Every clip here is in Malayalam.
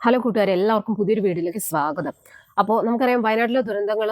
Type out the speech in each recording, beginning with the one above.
ഹലോ കൂട്ടുകാരെ എല്ലാവർക്കും പുതിയൊരു വീഡിയോയിലേക്ക് സ്വാഗതം. അപ്പോൾ നമുക്കറിയാം വയനാട്ടിലെ ദുരന്തങ്ങൾ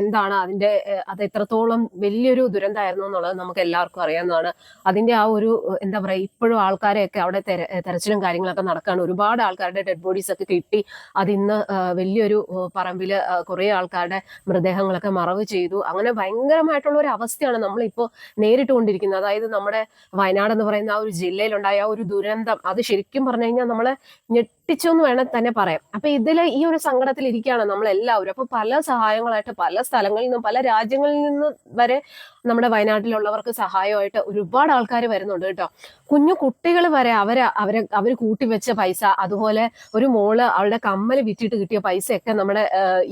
എന്താണ്? അതിന്റെ അത് എത്രത്തോളം വലിയൊരു ദുരന്തമായിരുന്നു എന്നുള്ളത് നമുക്ക് എല്ലാവർക്കും അറിയാവുന്നതാണ്. അതിന്റെ ആ ഒരു എന്താ പറയുക ഇപ്പോഴും ആൾക്കാരെയൊക്കെ അവിടെ തെരച്ചിലും കാര്യങ്ങളൊക്കെ നടക്കുകയാണ് ഒരുപാട് ആൾക്കാരുടെ ഡെഡ് ബോഡീസ് ഒക്കെ കിട്ടി. അത് ഇന്ന് വലിയൊരു പറമ്പിൽ കുറേ ആൾക്കാരുടെ മൃതദേഹങ്ങളൊക്കെ മറവ് ചെയ്തു. അങ്ങനെ ഭയങ്കരമായിട്ടുള്ള ഒരു അവസ്ഥയാണ് നമ്മളിപ്പോൾ നേരിട്ടുകൊണ്ടിരിക്കുന്നത്. അതായത് നമ്മുടെ വയനാട് എന്ന് പറയുന്ന ആ ഒരു ജില്ലയിലുണ്ടായ ആ ഒരു ദുരന്തം അത് ശരിക്കും പറഞ്ഞു കഴിഞ്ഞാൽ നമ്മളെ ഞെട്ടിച്ചു എന്ന് വേണം തന്നെ പറയാം. അപ്പൊ ഇതിൽ ഈ ഒരു സങ്കടത്തിൽ ഇരിക്കുകയാണ് നമ്മൾ എല്ലാവരും അപ്പൊ പല സഹായങ്ങളായിട്ട് പല സ്ഥലങ്ങളിൽ നിന്നും പല രാജ്യങ്ങളിൽ നിന്നും വരെ നമ്മുടെ വയനാട്ടിലുള്ളവർക്ക് സഹായമായിട്ട് ഒരുപാട് ആൾക്കാർ വരുന്നുണ്ട് കേട്ടോ. കുഞ്ഞു കുട്ടികൾ വരെ അവരെ അവരെ അവർ കൂട്ടിവെച്ച പൈസ അതുപോലെ ഒരു മോൾ അവളുടെ കമ്മൽ വിറ്റിട്ട് കിട്ടിയ പൈസയൊക്കെ നമ്മുടെ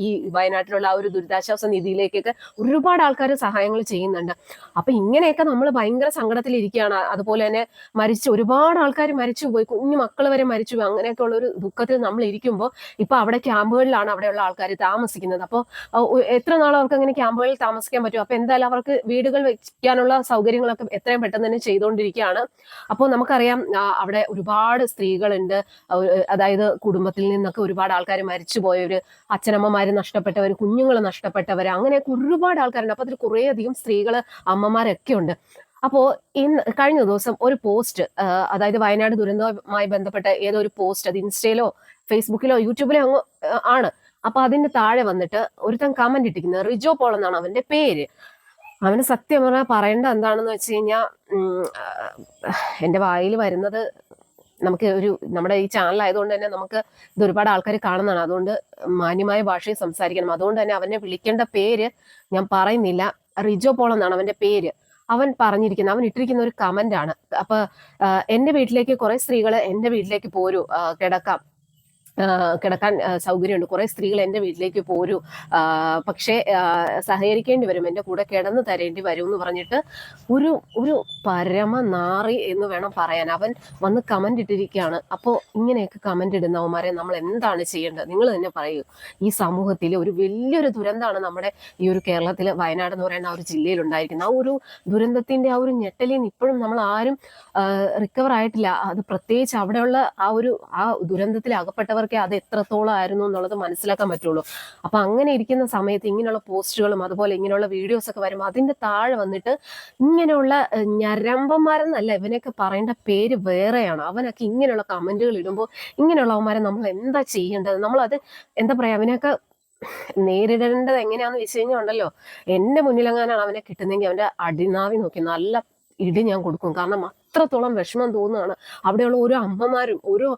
ഈ വയനാട്ടിലുള്ള ആ ഒരു ദുരിതാശ്വാസ നിധിയിലേക്കൊക്കെ ഒരുപാട് ആൾക്കാർ സഹായങ്ങൾ ചെയ്യുന്നുണ്ട്. അപ്പൊ ഇങ്ങനെയൊക്കെ നമ്മൾ ഭയങ്കര സങ്കടത്തിലിരിക്കുകയാണ്. അതുപോലെ തന്നെ മരിച്ചു ഒരുപാട് ആൾക്കാർ മരിച്ചു പോയി കുഞ്ഞു മക്കൾ വരെ മരിച്ചു പോയി അങ്ങനെയൊക്കെ ഉള്ള ഒരു ദുഃഖത്തിൽ നമ്മൾ ഇരിക്കുമ്പോൾ ഇപ്പൊ അവിടെ ക്യാമ്പുകളിലാണ് അവിടെയുള്ള ആൾക്കാർ താമസിക്കുന്നത്. അപ്പോൾ എത്ര നാൾ അവർക്ക് അങ്ങനെ ക്യാമ്പുകളിൽ താമസിക്കാൻ പറ്റും? അപ്പൊ എന്തായാലും അവർക്ക് വീടുകൾ വെക്കാനുള്ള സൗകര്യങ്ങളൊക്കെ എത്രയും പെട്ടെന്ന് തന്നെ ചെയ്തുകൊണ്ടിരിക്കുകയാണ്. അപ്പോൾ നമുക്കറിയാം അവിടെ ഒരുപാട് സ്ത്രീകളുണ്ട്. അതായത് കുടുംബത്തിൽ നിന്നൊക്കെ ഒരുപാട് ആൾക്കാർ മരിച്ചു പോയവര് അച്ഛനമ്മമാര് നഷ്ടപ്പെട്ടവർ കുഞ്ഞുങ്ങൾ നഷ്ടപ്പെട്ടവർ അങ്ങനെ ഒരുപാട് ആൾക്കാരുണ്ട്. അപ്പോൾ അതിൽ കുറേയധികം സ്ത്രീകൾ അമ്മമാരൊക്കെ ഉണ്ട്. അപ്പോൾ ഇന്ന് കഴിഞ്ഞ ദിവസം ഒരു പോസ്റ്റ് അതായത് വയനാട് ദുരന്തവുമായി ബന്ധപ്പെട്ട ഏതോ ഒരു പോസ്റ്റ് അത് ഇൻസ്റ്റയിലോ ഫേസ്ബുക്കിലോ യൂട്യൂബിലോ അങ്ങ് ആണ്. അപ്പൊ അതിന്റെ താഴെ വന്നിട്ട് ഒരുത്തൻ കമന്റ് ഇട്ടിരിക്കുന്നത് റിജോ പോൾ എന്നാണ് അവന്റെ പേര്. അവന് സത്യം പറഞ്ഞാൽ പറയേണ്ട എന്താണെന്ന് വെച്ച് കഴിഞ്ഞാൽ എന്റെ വായിൽ വരുന്നത് നമുക്ക് ഒരു നമ്മുടെ ഈ ചാനൽ ആയതുകൊണ്ട് തന്നെ നമുക്ക് ഇത് ഒരുപാട് ആൾക്കാർ കാണുന്നതാണ്. അതുകൊണ്ട് മാന്യമായ ഭാഷയിൽ സംസാരിക്കണം. അതുകൊണ്ട് തന്നെ അവനെ വിളിക്കേണ്ട പേര് ഞാൻ പറയുന്നില്ല. റിജോ പോൾ എന്നാണ് അവന്റെ പേര്. അവൻ പറഞ്ഞിരിക്കുന്നത് അവൻ ഇട്ടിരിക്കുന്ന ഒരു കമന്റ് ആണ്. അപ്പൊ എന്റെ വീട്ടിലേക്ക് കുറെ സ്ത്രീകൾ എന്റെ വീട്ടിലേക്ക് പോരൂ കിടക്കാം. കിടക്കാൻ സൗകര്യമുണ്ട്. കുറെ സ്ത്രീകൾ എന്റെ വീട്ടിലേക്ക് പോരൂ പക്ഷേ സഹകരിക്കേണ്ടി വരും. എന്റെ കൂടെ കിടന്ന് തരേണ്ടി വരും എന്ന് പറഞ്ഞിട്ട് ഒരു ഒരു പരമ നാറി എന്ന് വേണം പറയാൻ. അവൻ വന്ന് കമന്റ് ഇട്ടിരിക്കുകയാണ്. അപ്പോൾ ഇങ്ങനെയൊക്കെ കമന്റ് ഇടുന്നവന്മാരെ നമ്മൾ എന്താണ് ചെയ്യേണ്ടത്? നിങ്ങൾ തന്നെ പറയൂ. ഈ സമൂഹത്തിൽ ഒരു വലിയൊരു ദുരന്തമാണ് നമ്മുടെ ഈ ഒരു കേരളത്തിൽ വയനാട് എന്ന് പറയുന്ന ആ ഒരു ജില്ലയിൽ ഉണ്ടായിരിക്കുന്നത്. ആ ഒരു ദുരന്തത്തിന്റെ ആ ഒരു ഞെട്ടലിൽ ഇപ്പോഴും നമ്മൾ ആരും റിക്കവർ ആയിട്ടില്ല. അത് പ്രത്യേകിച്ച് അവിടെയുള്ള ആ ഒരു ആ ദുരന്തത്തിൽ അകപ്പെട്ടവർക്കേ അത് എത്രത്തോളം ആയിരുന്നു എന്നുള്ളത് മനസ്സിലാക്കാൻ പറ്റുള്ളൂ. അപ്പൊ അങ്ങനെ ഇരിക്കുന്ന സമയത്ത് ഇങ്ങനെയുള്ള പോസ്റ്റുകളും അതുപോലെ ഇങ്ങനെയുള്ള വീഡിയോസ് ഒക്കെ വരുമ്പോൾ അതിന്റെ താഴെ വന്നിട്ട് ഇങ്ങനെയുള്ള ഞരമ്പന്മാരെന്നല്ല ഇവനൊക്കെ പറയേണ്ട പേര് വേറെയാണ്. അവനൊക്കെ ഇങ്ങനെയുള്ള കമന്റുകൾ ഇടുമ്പോൾ ഇങ്ങനെയുള്ളവന്മാരെ നമ്മൾ എന്താ ചെയ്യേണ്ടത്? നമ്മളത് എന്താ പറയാ അവനൊക്കെ നേരിടേണ്ടത് എങ്ങനെയാന്ന് വെച്ച് കഴിഞ്ഞാൽ ഉണ്ടല്ലോ. എന്റെ മുന്നിലെങ്ങാനാണ് അവനെ കിട്ടുന്നെങ്കിൽ അവന്റെ അടിനാവി നോക്കി നല്ല ഇടി ഞാൻ കൊടുക്കും. കാരണം അത്രത്തോളം വിഷമം തോന്നുകയാണ്. അവിടെയുള്ള ഓരോ അമ്മമാരും ഓരോ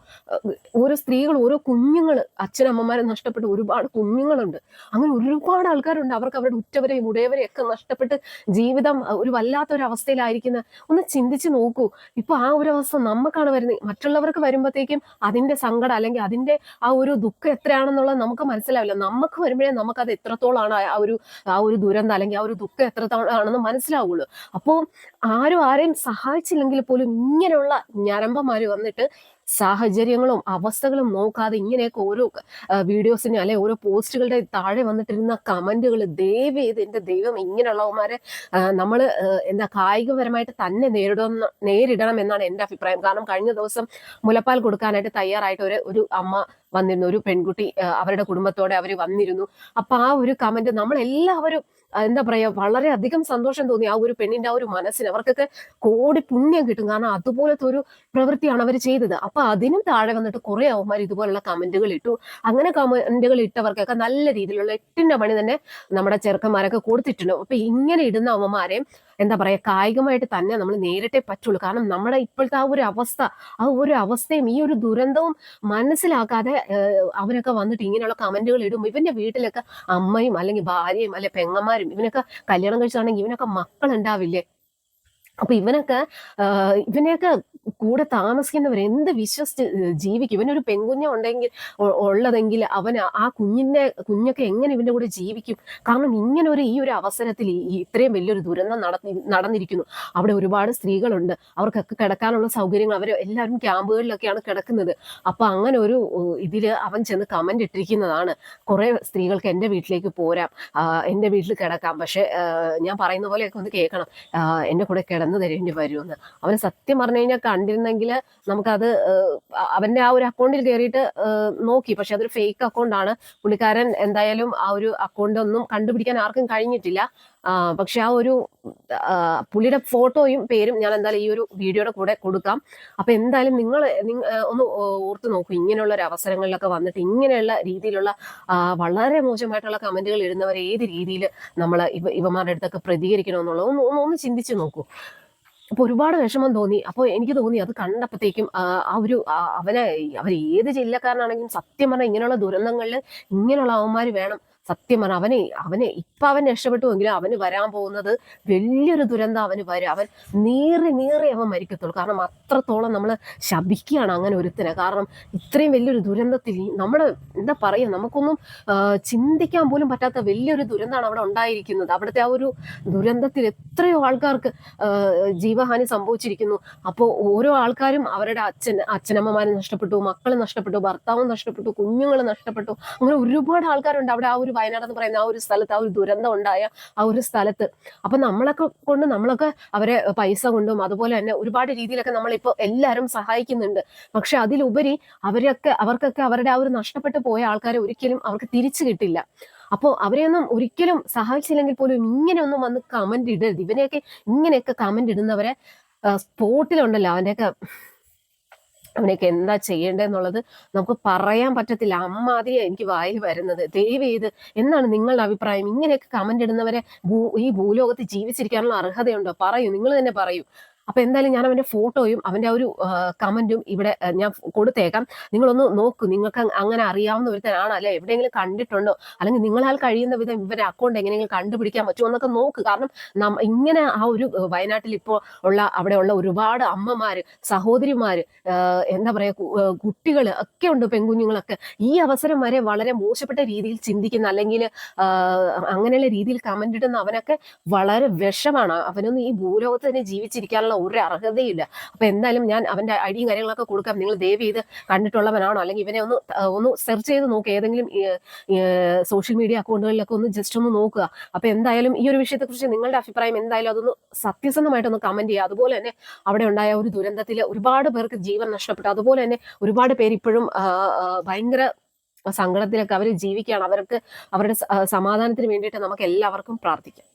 ഓരോ സ്ത്രീകൾ ഓരോ കുഞ്ഞുങ്ങൾ അച്ഛനമ്മമാരെ നഷ്ടപ്പെട്ട് ഒരുപാട് കുഞ്ഞുങ്ങളുണ്ട്. അങ്ങനെ ഒരുപാട് ആൾക്കാരുണ്ട്. അവർക്ക് അവരുടെ ഉറ്റവരെയും ഉടയവരെയും ഒക്കെ നഷ്ടപ്പെട്ട് ജീവിതം ഒരു വല്ലാത്ത ഒരു അവസ്ഥയിലായിരിക്കുന്ന ഒന്ന് ചിന്തിച്ച് നോക്കൂ. ഇപ്പൊ ആ ഒരു അവസ്ഥ നമുക്കാണ് വരുന്നത്. മറ്റുള്ളവർക്ക് വരുമ്പോഴത്തേക്കും അതിന്റെ സങ്കടം അല്ലെങ്കിൽ അതിന്റെ ആ ഒരു ദുഃഖം എത്രയാണെന്നുള്ളത് നമുക്ക് മനസ്സിലാവില്ല. നമുക്ക് വരുമ്പോഴേ നമുക്കത് എത്രത്തോളാണ് ആ ഒരു ആ ഒരു ദുരന്തം അല്ലെങ്കിൽ ആ ഒരു ദുഃഖം എത്രത്തോളാണെന്ന് മനസ്സിലാവുള്ളൂ. അപ്പോൾ ആരും ആരെയും സഹായിച്ചില്ലെങ്കിൽ പോലും ഇങ്ങനെയുള്ള ഞരമ്പമാര് വന്നിട്ട് സാഹചര്യങ്ങളും അവസ്ഥകളും നോക്കാതെ ഇങ്ങനെയൊക്കെ ഓരോ വീഡിയോസിന് അല്ലെ ഓരോ പോസ്റ്റുകളുടെ താഴെ വന്നിട്ടിരുന്ന കമന്റുകൾ ദൈവം ഇത് എന്റെ ദൈവം ഇങ്ങനെയുള്ളവന്മാരെ നമ്മൾ എന്താ കായികപരമായിട്ട് തന്നെ നേരിടുന്ന നേരിടണം എന്നാണ് എന്റെ അഭിപ്രായം. കാരണം കഴിഞ്ഞ ദിവസം മുലപ്പാൽ കൊടുക്കാനായിട്ട് തയ്യാറായിട്ട് ഒരു ഒരു അമ്മ വന്നിരുന്നു. ഒരു പെൺകുട്ടി അവരുടെ കുടുംബത്തോടെ അവർ വന്നിരുന്നു. അപ്പൊ ആ ഒരു കമന്റ് നമ്മളെല്ലാവരും എന്താ പറയാ വളരെ അധികം സന്തോഷം തോന്നി. ആ ഒരു പെണ്ണിന്റെ ആ ഒരു മനസ്സിന് അവർക്കൊക്കെ കോടി പുണ്യം കിട്ടും. കാരണം അതുപോലത്തെ ഒരു പ്രവൃത്തിയാണ് അവർ ചെയ്തത്. അപ്പൊ അതിനും താഴെ വന്നിട്ട് കുറെ അവന്മാർ ഇതുപോലുള്ള കമന്റുകൾ ഇട്ടു. അങ്ങനെ കമന്റുകൾ ഇട്ടവർക്കൊക്കെ നല്ല രീതിയിലുള്ള എട്ടിന്റെ പണി തന്നെ നമ്മുടെ ചെറുക്കന്മാരൊക്കെ കൊടുത്തിട്ടുണ്ട്. അപ്പൊ ഇങ്ങനെ ഇടുന്ന അവന്മാരെയും എന്താ പറയാ കായികമായിട്ട് തന്നെ നമ്മൾ നേരിട്ടേ പറ്റുള്ളൂ. കാരണം നമ്മുടെ ഇപ്പോഴത്തെ ആ ഒരു അവസ്ഥ ആ ഒരു അവസ്ഥയും ഈ ഒരു ദുരന്തവും മനസ്സിലാക്കാതെ അവരൊക്കെ വന്നിട്ട് ഇങ്ങനെയുള്ള കമന്റുകൾ ഇടും ഇവന്റെ വീട്ടിലൊക്കെ അമ്മയും അല്ലെങ്കിൽ ഭാര്യയും അല്ലെ പെങ്ങന്മാരും ഇവനൊക്കെ കല്യാണം കഴിച്ചാണെങ്കിൽ ഇവനൊക്കെ മക്കൾ ഉണ്ടാവില്ലേ അപ്പൊ ഇവനൊക്കെ ഇവനെയൊക്കെ കൂടെ താമസിക്കുന്നവർ എന്ത് വിശ്വസിച്ച് ജീവിക്കും? ഇവനൊരു പെൺകുഞ്ഞ ഉണ്ടെങ്കിൽ ഉള്ളതെങ്കിൽ അവൻ ആ കുഞ്ഞിന്റെ കുഞ്ഞൊക്കെ എങ്ങനെ ഇവന്റെ കൂടെ ജീവിക്കും? കാരണം ഇങ്ങനെ ഒരു ഈ ഒരു അവസരത്തിൽ ഇത്രയും വലിയൊരു ദുരന്തം നടന്നിരിക്കുന്നു. അവിടെ ഒരുപാട് സ്ത്രീകളുണ്ട്. അവർക്കൊക്കെ കിടക്കാനുള്ള സൗകര്യങ്ങൾ അവർ എല്ലാവരും ക്യാമ്പുകളിലൊക്കെയാണ് കിടക്കുന്നത്. അപ്പൊ അങ്ങനെ ഒരു ഇതിൽ അവൻ ചെന്ന് കമന്റ് ഇട്ടിരിക്കുന്നതാണ്. കുറെ സ്ത്രീകൾക്ക് എന്റെ വീട്ടിലേക്ക് പോരാം. എന്റെ വീട്ടിൽ കിടക്കാം. പക്ഷെ ഞാൻ പറയുന്ന പോലെയൊക്കെ ഒന്ന് കേൾക്കണം. എന്റെ കൂടെ കിട അലന്നു തരേണ്ടി വരുമെന്ന്. അവന് സത്യം പറഞ്ഞു കഴിഞ്ഞാൽ കണ്ടിരുന്നെങ്കിൽ നമുക്കത് അവന്റെ ആ ഒരു അക്കൗണ്ടിൽ കയറിയിട്ട് നോക്കി. പക്ഷെ അതൊരു ഫേക്ക് അക്കൗണ്ട് ആണ്. പുള്ളിക്കാരൻ എന്തായാലും ആ ഒരു അക്കൗണ്ട് ഒന്നും കണ്ടുപിടിക്കാൻ ആർക്കും കഴിഞ്ഞിട്ടില്ല. പക്ഷെ ആ ഒരു പുള്ളിയുടെ ഫോട്ടോയും പേരും ഞാൻ എന്തായാലും ഈ ഒരു വീഡിയോയുടെ കൂടെ കൊടുക്കാം. അപ്പൊ എന്തായാലും നിങ്ങൾ ഒന്ന് ഓർത്ത് നോക്കൂ. ഇങ്ങനെയുള്ള ഒരു അവസരങ്ങളിലൊക്കെ വന്നിട്ട് ഇങ്ങനെയുള്ള രീതിയിലുള്ള വളരെ മോശമായിട്ടുള്ള കമന്റുകൾ ഇടുന്നവർ ഏത് രീതിയിൽ നമ്മൾ ഇവ ഇവമാരുടെ അടുത്തൊക്കെ പ്രതികരിക്കണമെന്നുള്ളത് ഒന്ന് ഒന്ന് ചിന്തിച്ചു നോക്കൂ. അപ്പൊ ഒരുപാട് വിഷമം തോന്നി. അപ്പോൾ എനിക്ക് തോന്നി അത് കണ്ടപ്പോഴത്തേക്കും ആ ഒരു അവനെ അവർ ഏത് ജില്ലക്കാരനാണെങ്കിലും സത്യം പറഞ്ഞാൽ ഇങ്ങനെയുള്ള ദുരന്തങ്ങളിൽ ഇങ്ങനെയുള്ള അവന്മാർ വേണം. സത്യം പറഞ്ഞാൽ അവനെ അവനെ ഇപ്പം അവൻ രക്ഷപ്പെട്ടുവെങ്കിലും അവന് വരാൻ പോകുന്നത് വലിയൊരു ദുരന്തം അവന് വരും. അവൻ നീറി നീറി അവൻ മരിക്കത്തുള്ളൂ. കാരണം അത്രത്തോളം നമ്മൾ ശപിക്കുകയാണ് അങ്ങനെ ഒരുത്തിനെ. കാരണം ഇത്രയും വലിയൊരു ദുരന്തത്തിൽ നമ്മൾ എന്താ പറയുക നമുക്കൊന്നും ചിന്തിക്കാൻ പോലും പറ്റാത്ത വലിയൊരു ദുരന്തമാണ് അവിടെ ഉണ്ടായിരിക്കുന്നത്. അവിടുത്തെ ആ ഒരു ദുരന്തത്തിൽ എത്രയോ ആൾക്കാർക്ക് ജീവഹാനി സംഭവിച്ചിരിക്കുന്നു. അപ്പോൾ ഓരോ ആൾക്കാരും അവരുടെ അച്ഛൻ അച്ഛനമ്മമാരെ നഷ്ടപ്പെട്ടു മക്കൾ നഷ്ടപ്പെട്ടു ഭർത്താവ് നഷ്ടപ്പെട്ടു കുഞ്ഞുങ്ങൾ നഷ്ടപ്പെട്ടു. അങ്ങനെ ഒരുപാട് ആൾക്കാരുണ്ട് അവിടെ ആ ഒരു വയനാട് എന്ന് പറയുന്ന ആ ഒരു സ്ഥലത്ത് ആ ഒരു ദുരന്തം ഉണ്ടായ ആ ഒരു സ്ഥലത്ത്. അപ്പൊ നമ്മളൊക്കെ കൊണ്ട് നമ്മളൊക്കെ അവരെ പൈസ കൊണ്ടും അതുപോലെ തന്നെ ഒരുപാട് രീതിയിലൊക്കെ നമ്മളിപ്പോ എല്ലാവരും സഹായിക്കുന്നുണ്ട്. പക്ഷെ അതിലുപരി അവരൊക്കെ അവർക്കൊക്കെ അവരുടെ ആ ഒരു നഷ്ടപ്പെട്ടു പോയ ആൾക്കാരെ ഒരിക്കലും അവർക്ക് തിരിച്ചു കിട്ടില്ല. അപ്പോൾ അവരെയൊന്നും ഒരിക്കലും സഹായിച്ചില്ലെങ്കിൽ പോലും ഇങ്ങനെയൊന്നും വന്ന് കമന്റ് ഇടരുത്. ഇവനെയൊക്കെ ഇങ്ങനെയൊക്കെ കമന്റ് ഇടുന്നവരെ സ്പോട്ടിലുണ്ടല്ലോ അവന്റെയൊക്കെ അവനെയൊക്കെ എന്താ ചെയ്യേണ്ടതെന്നുള്ളത് നമുക്ക് പറയാൻ പറ്റത്തില്ല. അമ്മാതിരി എനിക്ക് വായിൽ വരുന്നത്. ദയവ് ചെയ്ത് എന്താണ് നിങ്ങളുടെ അഭിപ്രായം? ഇങ്ങനെയൊക്കെ കമന്റ് ഇടുന്നവരെ ഈ ഭൂലോകത്ത് ജീവിച്ചിരിക്കാനുള്ള അർഹതയുണ്ടോ? പറയൂ. നിങ്ങൾ തന്നെ പറയൂ. അപ്പൊ എന്തായാലും ഞാൻ അവന്റെ ഫോട്ടോയും അവന്റെ ആ ഒരു കമന്റും ഇവിടെ ഞാൻ കൊടുത്തേക്കാം. നിങ്ങളൊന്ന് നോക്കൂ. നിങ്ങൾക്ക് അങ് അങ്ങനെ അറിയാവുന്ന ഒരുത്തനാണോ? അല്ലെ എവിടെയെങ്കിലും കണ്ടിട്ടുണ്ടോ? അല്ലെങ്കിൽ നിങ്ങളാൽ കഴിയുന്ന വിധം ഇവരെ അക്കൗണ്ട് എങ്ങനെയെങ്കിലും കണ്ടുപിടിക്കാൻ പറ്റുമോ എന്നൊക്കെ നോക്ക്. കാരണം ഇങ്ങനെ ആ ഒരു വയനാട്ടിൽ ഇപ്പോൾ ഉള്ള അവിടെയുള്ള ഒരുപാട് അമ്മമാര് സഹോദരിമാര് എന്താ പറയാ കുട്ടികൾ ഒക്കെ ഉണ്ട് പെൺകുഞ്ഞുങ്ങളൊക്കെ. ഈ അവസരം വരെ വളരെ മോശപ്പെട്ട രീതിയിൽ ചിന്തിക്കുന്ന അല്ലെങ്കിൽ അങ്ങനെയുള്ള രീതിയിൽ കമന്റ് ഇടുന്ന അവനൊക്കെ വളരെ വിഷമാണ്. അവനൊന്നും ഈ ഭൂലോകത്ത് തന്നെ ജീവിച്ചിരിക്കാനുള്ള ഒരു അർഹതയില്ല അപ്പൊ എന്തായാലും ഞാൻ അവന്റെ ഐഡിയും കാര്യങ്ങളൊക്കെ കൊടുക്കാം. നിങ്ങൾ ദയവ് ചെയ്ത് കണ്ടിട്ടുള്ളവനാണോ? അല്ലെങ്കിൽ ഇവനെ ഒന്ന് ഒന്ന് സെർച്ച് ചെയ്ത് നോക്കുക ഏതെങ്കിലും സോഷ്യൽ മീഡിയ അക്കൗണ്ടുകളിലൊക്കെ ഒന്ന് ജസ്റ്റ് ഒന്ന് നോക്കുക. അപ്പൊ എന്തായാലും ഈ ഒരു വിഷയത്തെക്കുറിച്ച് നിങ്ങളുടെ അഭിപ്രായം എന്തായാലും അതൊന്ന് സത്യസന്ധമായിട്ടൊന്ന് കമന്റ് ചെയ്യുക. അതുപോലെ തന്നെ അവിടെ ഉണ്ടായ ഒരു ദുരന്തത്തിൽ ഒരുപാട് പേർക്ക് ജീവൻ നഷ്ടപ്പെട്ടു. അതുപോലെ തന്നെ ഒരുപാട് പേര് ഇപ്പോഴും ഭയങ്കര സങ്കടത്തിലൊക്കെ അവർ ജീവിക്കുകയാണ്. അവർക്ക് അവരുടെ സമാധാനത്തിന് വേണ്ടിയിട്ട് നമുക്ക് എല്ലാവർക്കും പ്രാർത്ഥിക്കാം.